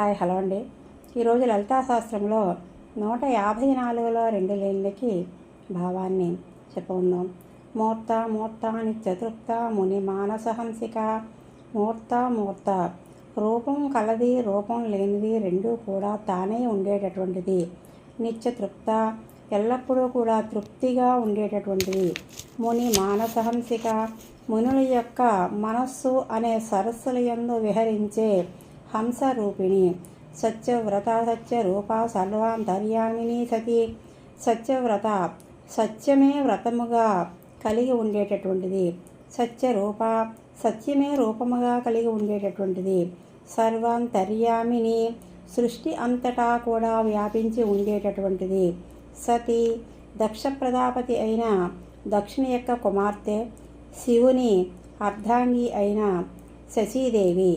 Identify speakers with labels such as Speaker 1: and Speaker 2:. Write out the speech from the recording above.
Speaker 1: Hi hello అండి. ఈరోజు లలితాశాస్త్రంలో నూట యాభై నాలుగులో రెండు లేన్లకి భావాన్ని చెప్పుకుందాం మూర్త మూర్త నిత్యతృప్త ముని మానసహంసిక మూర్త మూర్త. రూపం కలది రూపం లేనిది రెండూ కూడా తానే ఉండేటటువంటిది. నిత్యతృప్త ఎల్లప్పుడూ కూడా తృప్తిగా ఉండేటటువంటిది. ముని మానసహంసిక మునుల యొక్క మనస్సు అనే సరస్సుల యందు విహరించే హంస రూపిణి సత్యవ్రత సత్యరూప సర్వాంతర్యామిని సతి సత్యవ్రత సత్యమే వ్రతముగా కలిగి ఉండేటటువంటిది। సత్యరూప సత్యమే రూపముగా కలిగి ఉండేటటువంటిది। సర్వాంతర్యామిని సృష్టి అంతటా కూడా వ్యాపించి ఉండేటటువంటిది। సతి దక్ష ప్రజాపతి అయిన దక్షిణ యొక్క కుమార్తె శివుని అర్ధాంగి అయిన శశీదేవి।